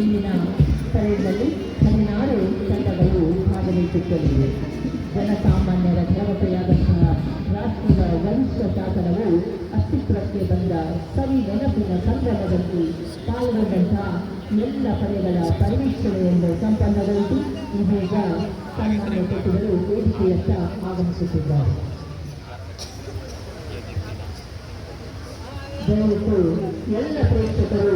ಇಂದಿನ ಪರೇಡ್ನಲ್ಲಿ ಹದಿನಾರು ಭಾಗವಹಿಸುತ್ತಲಿವೆ ಜನಸಾಮಾನ್ಯರ ಧ್ರುವತೆಯಾದಂತಹ ರಾಷ್ಟ್ರದ ವರಿಷ್ಠ ಶಾಸನವು ಅಸ್ತಿತ್ವಕ್ಕೆ ಬಂದ ಸವಿ ನೆನಪಿನ ಸಂದರ್ಭದಲ್ಲಿ ಪಾಲ್ಗೊಂಡಂತಹ ಎಲ್ಲ ಪಡೆಗಳ ಪರಿವೀಕ್ಷಣೆಯನ್ನು ಸಂಪನ್ನಗೊಂಡು ಇದೀಗ ಸನ್ಮಾನ್ಯ ಸಚಿವರು ವೇದಿಕೆಯತ್ತ ಆಗಮಿಸುತ್ತಿದ್ದಾರೆ. ದಯವಿಟ್ಟು ಎಲ್ಲ ಪ್ರೇಕ್ಷಕರು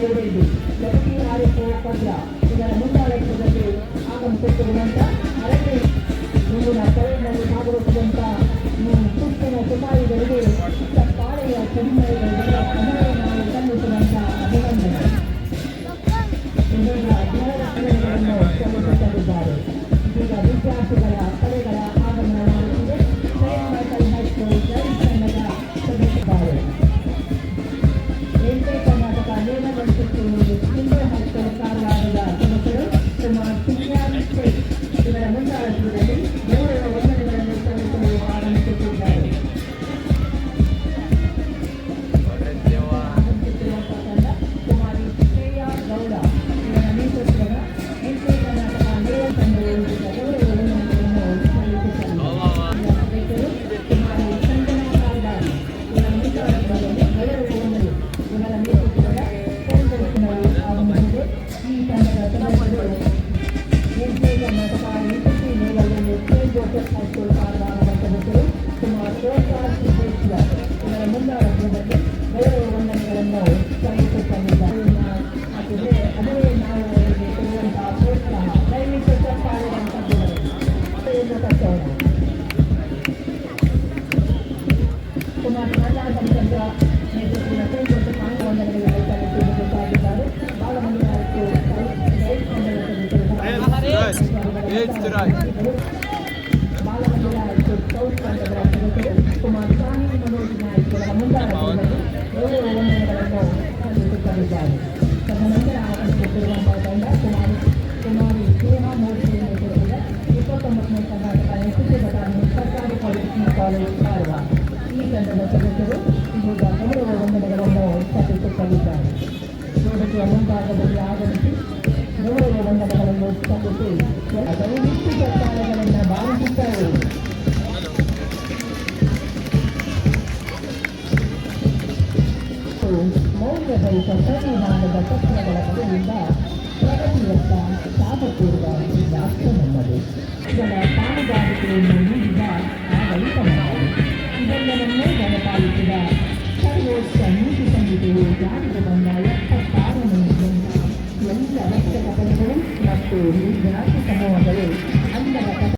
ರಮೇಶ್ ದೇವರೆಡ್ಡಿ ಡೆಪ್ಯೂಟಿ ಆರ್ಎಫ್ಒ ಇದರ ಮುಂದಾಳತ್ವದಲ್ಲಿ ಆಗಮಿಸುತ್ತಿರುವಂತ ಅರಣ್ಯ ಮುಂದಿನ ಪರೇಡ್ನಲ್ಲಿ ಭಾಗವಹಿಸಿದಂತ ಸುತ್ತಿನ ಸುಮಾರಿಗಳಿಗೆ ಚಿಕ್ಕ ಪಾಳೆಯ ಅಭಿನಯ It's tonight. ತಂಡದ ಸದಸ್ಯರು ಇದೀಗ ಗೌರವ ವಂದನೆಗಳನ್ನು ಸಲ್ಲಿಸುತ್ತಿದ್ದಾರೆ ವೇದಿಕೆಯ ಮುಂಭಾಗದಲ್ಲಿ ಆಗಮಿಸಿ ಗೌರವ ವಂದನೆಗಳನ್ನು ಸಲ್ಲಿಸಿ ದೈನಿತ್ಯ ಸರ್ಕಾರಗಳನ್ನು ಭಾವಿಸುತ್ತಾರೆ ಮೌಲ್ಯಭರಿತ ಸಂವಿಧಾನದ ತತ್ವಗಳ ಬಗೆಯಿಂದ ಪ್ರಗತಿಯತ್ತ ಸಾಗುತ್ತಿರುವ ರಾಷ್ಟ್ರ ನಮ್ಮದು. ಇದರ ಪಾಲುದಾರಿಕೆಯನ್ನು Daddy.